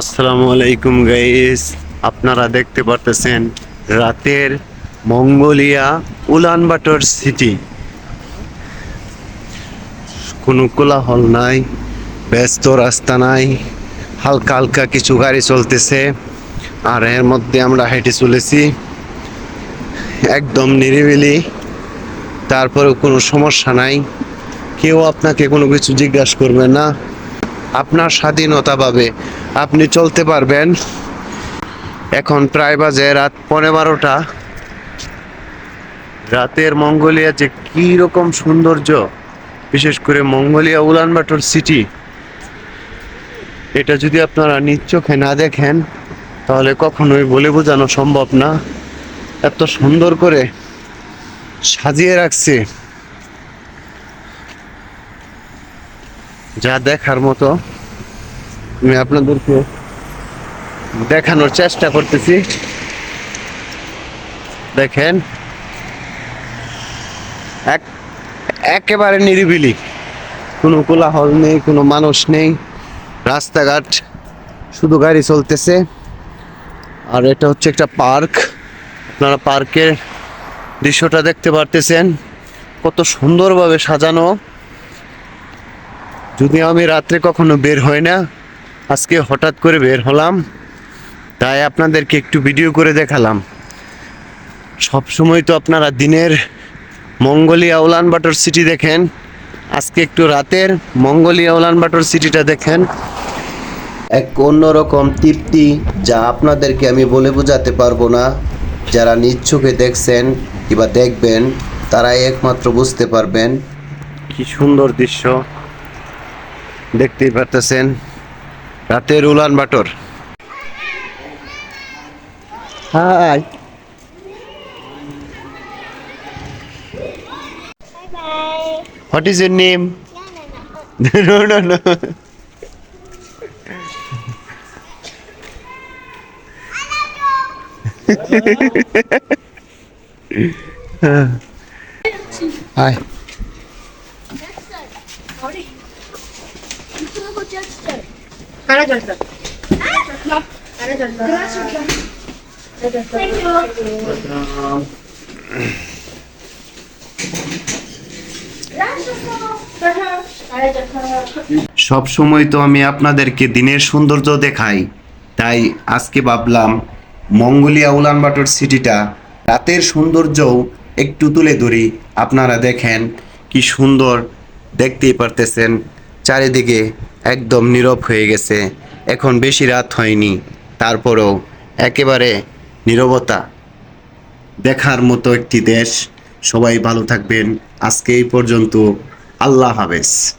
আসসালামু আলাইকুম গাইস আপনারা দেখতে পারতেছেন রাতের মঙ্গোলিয়া উলানবাটর সিটি কোনো কোলাহল নাই, ব্যস্ত রাস্তা নাই, হালকা হালকা কিছু গাড়ি চলতেছে, আর এর মধ্যে আমরা হেঁটে চলেছি। একদম নিরিবিলি, তারপরেও কোনো সমস্যা নাই। কেউ আপনাকে কোনো কিছু জিজ্ঞাসা করবে না। আপনার স্বাধীনতা পাবে। আপনি চলতে পারবেন। এখন প্রায় বাজে রাত পনেরো বারোটা। রাতের মঙ্গোলিয়া যে কি রকম সৌন্দর্য, বিশেষ করে মঙ্গোলিয়া উলানবাটর সিটি, এটা যদি আপনারা নিজ চোখে না দেখেন, তাহলে কখনোই বলে বোঝানো সম্ভব না। এত সুন্দর করে সাজিয়ে রাখছে। যা দেখার মতো আমি আপনাদেরকে দেখানোর চেষ্টা করতেছি। দেখেন। এক, একেবারে নিরিবিলি। কোনো কোলাহল নেই, কোনো মানুষ নেই। রাস্তাঘাট শুধু গাড়ি চলতেছে। আর এটা হচ্ছে একটা পার্ক। আপনারা পার্কের দৃশ্যটা দেখতে পারতেছেন। কত সুন্দরভাবে সাজানো। যদি আমি রাত্রে কখনো বের হই না আজকে হঠাৎ করে বের হলাম, তাই আপনাদেরকে একটু ভিডিও করে দেখালাম। সব সময় তো আপনারা দিনের মঙ্গলিয়া মঙ্গোলিয়া উলানবাটর সিটি দেখেন, আজকে একটু রাতের মঙ্গলিয়া মঙ্গোলিয়া উলানবাটর সিটিটা দেখেন। এক অন্যরকম তৃপ্তি যা আপনাদেরকে আমি বলে বোঝাতে পারব না। যারা চোখে দেখছেন কিংবা দেখবেন, তারাই একমাত্র বুঝতে পারবেন। কি সুন্দর দৃশ্য। দেখতেই পারতেছেন। রাতের Ulan Bator hi. What is your name. No no no hi you. সব সময় তো আমি আপনাদেরকে দিনের সৌন্দর্য দেখাই, তাই আজকে ভাবলাম মঙ্গোলিয়া উলানবাটর সিটিটা রাতের সৌন্দর্যও একটু তুলে ধরি আপনারা দেখেন কি সুন্দর দেখতেই পারতেছেন, চারিদিকে একদম নীরব হয়ে গেছে। এখন বেশি রাত হয়নি। তারপরেও একেবারে নীরবতা দেখার মতো একটি দেশ। সবাই ভালো থাকবেন। আজকে এই পর্যন্ত আল্লাহ হাফেজ।